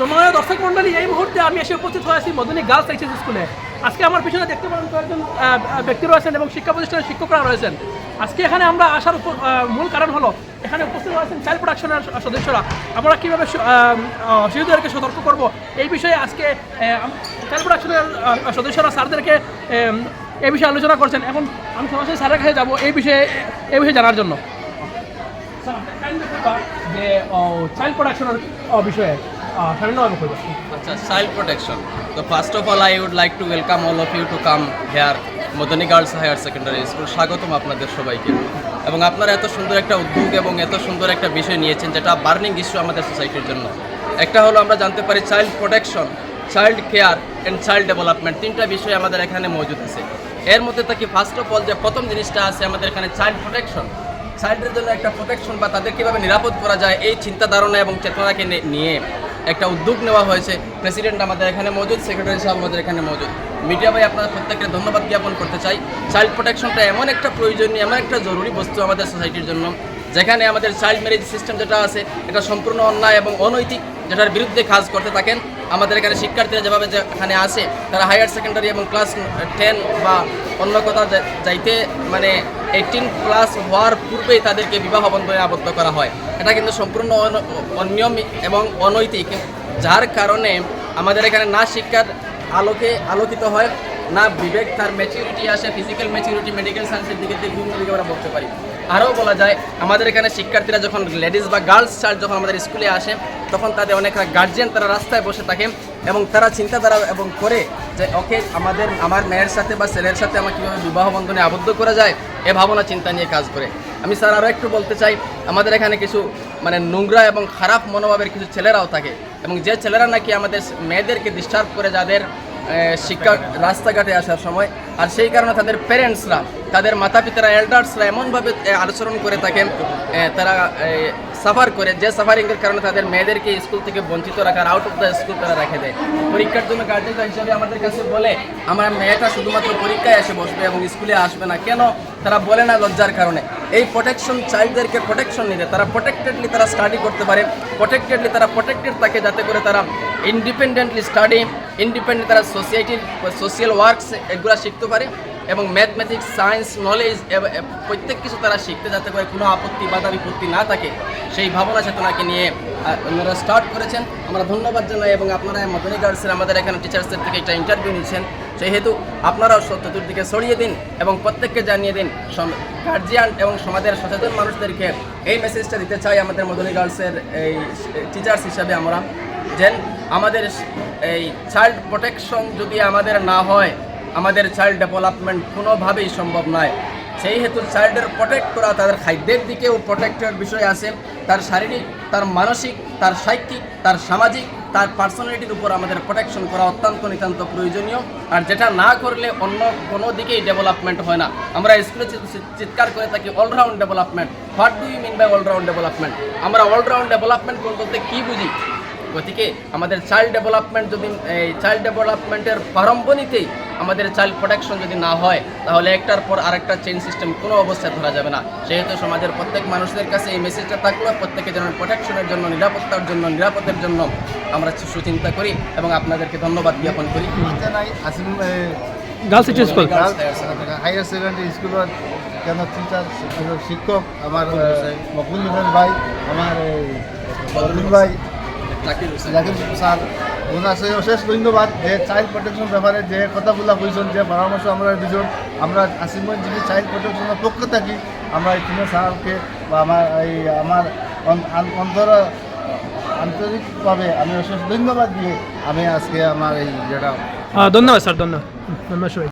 সময় দর্শক মন্ডলী এই মুহূর্তে আমি এসে উপস্থিত হয়ে আছি মদনী গার্লস এইচএস স্কুলে। আজকে আমার পিছনে দেখতে পারেন কয়েকজন ব্যক্তি রয়েছেন এবং শিক্ষা প্রতিষ্ঠানের শিক্ষকরা রয়েছেন। আজকে এখানে আমরা আসার মূল কারণ হলো, এখানে উপস্থিত রয়েছেন চাইল্ড প্রোডাকশনের সদস্যরা। আমরা কীভাবে শিশুদেরকে সতর্ক করব, এই বিষয়ে আজকে চাইল্ড প্রোডাকশনের সদস্যরা স্যারদেরকে এই বিষয়ে আলোচনা করছেন। এখন আমি সরাসরি স্যারের কাছে যাব এই বিষয়ে এই বিষয়ে জানার জন্য। যে চাইল্ড প্রোডাকশনের বিষয়ে। সামান্যভাবে করবেন আচ্ছা চাইল্ড প্রোটেকশন তো first of all I would like to welcome all of you to come here Madani girls higher secondary school স্বাগতম আপনাদের সবাইকে। এবং আপনারা এত সুন্দর একটা উদ্যোগ এবং এত সুন্দর একটা বিষয় নিয়েছেন যেটা বার্নিং ইস্যু আমাদের সোসাইটির জন্য। একটা হলো আমরা জানতে পারি child protection child care and child development তিনটা বিষয় আমাদের এখানে মজুদ আছে। এর মধ্যে থাকি ফার্স্ট অফ অল যে প্রথম জিনিসটা আছে আমাদের এখানে চাইল্ড প্রোটেকশন চাইল্ডের জন্য একটা প্রোটেকশন বা তাদের কীভাবে নিরাপদ করা যায় এই চিন্তা ধারণা এবং চেতনাকে নিয়ে একটা উদ্যোগ নেওয়া হয়েছে। প্রেসিডেন্ট আমাদের এখানে মজুদ সেক্রেটারি সাহেব আমাদের এখানে মজুদ। মিডিয়া ভাই, আপনাদের প্রত্যেককে ধন্যবাদ জ্ঞাপন করতে চাই। চাইল্ড প্রোটেকশনটা এমন একটা প্রয়োজনীয়, এমন একটা জরুরি বস্তু আমাদের সোসাইটির জন্য, যেখানে আমাদের চাইল্ড ম্যারেজ সিস্টেম যেটা আছে, এটা সম্পূর্ণ অন্যায় এবং অনৈতিক, যেটার বিরুদ্ধে কাজ করতে থাকেন। আমাদের এখানে শিক্ষার্থীরা যেভাবে এখানে আসে, তারা হায়ার সেকেন্ডারি এবং ক্লাস টেন বা অন্য কোথাও যাইতে মানে এইটিন প্লাস হওয়ার পূর্বেই তাদেরকে বিবাহ বন্ধনে আবদ্ধ করা হয়। এটা কিন্তু সম্পূর্ণ অন- অনিয়ম এবং অনৈতিক, যার কারণে আমাদের এখানে না শিক্ষার আলোকে আলোকিত হয়। না বিবেক, তার ম্যাচিউরিটি আসে ফিজিক্যাল ম্যাচিউরিটি মেডিকেল সায়েন্সের দিকে দিয়ে বিভিন্ন দিকে আমরা বলতে পারি। আরও বলা যায়, আমাদের এখানে শিক্ষার্থীরা যখন লেডিস বা গার্লস চাইল্ড যখন আমাদের স্কুলে আসে, তখন তাদের অনেক গার্জিয়ান তারা রাস্তায় বসে থাকে এবং তারা চিন্তাধারা এবং করে যে, ওকে, আমাদের, আমার মেয়ের সাথে বা ছেলের সাথে আমার কীভাবে বিবাহ বন্ধনে আবদ্ধ করা যায়? এ ভাবনা, চিন্তা নিয়ে কাজ করে। আমি স্যার আরও একটু বলতে চাই, আমাদের এখানে কিছু মানে নোংরা এবং খারাপ মনোভাবের কিছু ছেলেরাও থাকে এবং যে ছেলেরা নাকি আমাদের মেয়েদেরকে ডিস্টার্ব করে, যাদের শিক্ষা রাস্তাঘাটে আসার সময়। আর সেই কারণে তাদের প্যারেন্টসরা তাদের মাতা পিতারা এল্ডার্সরা এমনভাবে আচরণ করে থাকেন তারা সাফার করে। যে সাফারিংয়ের কারণে তাদের মেয়েদেরকে স্কুল থেকে বঞ্চিত রাখার আউট অফ দ্য স্কুল তারা রেখে দেয়। পরীক্ষার জন্য গার্জেন হিসাবে আমাদের কাছে বলে, আমার মেয়েটা শুধুমাত্র পরীক্ষায় এসে বসবে এবং স্কুলে আসবে না। কেন? তারা বলে না লজ্জার কারণে। এই প্রোটেকশন চাইল্ডদেরকে প্রোটেকশন নিতে, তারা প্রোটেক্টেডলি তারা স্টাডি করতে পারে। প্রোটেক্টেডলি তারা প্রোটেক্টেড থাকে যাতে করে তারা ইন্ডিপেন্ডেন্টলি স্টাডি ইন্ডিপেন্ডেন্ট তারা সোসাইটির সোশিয়াল ওয়ার্কস এগুলো শিখতে পারে এবং ম্যাথমেটিক্স সায়েন্স নলেজ প্রত্যেক কিছু তারা শিখতে যাতে করে কোনো আপত্তি বাধা বিপত্তি না থাকে। সেই ভাবনা চেতনাকে নিয়ে ওনারা স্টার্ট করেছেন। আমরা ধন্যবাদ জানাই এবং আপনারা মদনী গার্লসের আমাদের এখানে টিচার্সদের থেকে একটা ইন্টারভিউ নিচ্ছেন। সেহেতু আপনারাও চতুর্দিকে ছড়িয়ে দিন এবং প্রত্যেককে জানিয়ে দিন গার্জিয়ান এবং সমাজের সচেতন মানুষদেরকে এই মেসেজটা দিতে চাই আমাদের মদনী গার্লসের এই টিচার্স হিসাবে আমরা। যেন আমাদের এই চাইল্ড প্রোটেকশন যদি আমাদের না হয়, আমাদের চাইল্ড ডেভেলপমেন্ট কোনোভাবেই সম্ভব নয়। সেই হেতু চাইল্ডের প্রোটেক্ট করা তাদের খাদ্যের দিকেও প্রোটেক্টের বিষয় আছে। তার শারীরিক, তার মানসিক, তার সাহিত্যিক তার সামাজিক, তার পার্সোনালিটির উপর আমাদের প্রোটেকশন করা অত্যন্ত নিতান্ত প্রয়োজনীয়। আর যেটা না করলে অন্য কোনো দিকেই ডেভেলপমেন্ট হয় না। আমরা স্কুলে চিৎকার করে থাকি all-round development what do you mean by all-round development আমরা অলরাউন্ড ডেভেলপমেন্ট বলতে কী বুঝি? গতিকে আমাদের চাইল্ড ডেভেলপমেন্ট যদি এই চাইল্ড ডেভেলপমেন্টের প্রারম্ভনীতেই আমাদের চাইল্ড প্রোটেকশন যদি না হয় তাহলে একটার পর আরেকটা চেইন সিস্টেম কোনো অবস্থায় ধরা যাবে না। সেহেতু সমাজের প্রত্যেক মানুষদের কাছে এই মেসেজটা থাকলেও প্রত্যেকে যেন প্রোটেকশনের জন্য নিরাপত্তার জন্য নিরাপদের জন্য আমরা সুচিন্তা করি এবং আপনাদেরকে ধন্যবাদ জ্ঞাপন করি। জানাই Asim girls school higher secondary স্কুলত কেন টিচার শিক্ষক আমার মকুল হোসেন ভাই আমার বদরুল ভাই জাকির স্যার অশেষ ধন্যবাদ যে চাইল্ড প্রোটেকশন ব্যাপারে যে কথাগুলো কইছেন যে পরামর্শ আমরা দিয়েছেন আমরা আসিমগঞ্জ যিনি চাইল্ড প্রোটেকশনের পক্ষ থাকি আমরা এই তিন স্যারকে বা আমার এই আমার অন্তর আন্তরিকভাবে আমি অশেষ ধন্যবাদ দিয়ে আমি আজকে আমার এই যেটা ধন্যবাদ স্যার ধন্যবাদ। ধন্যবাদ সবাই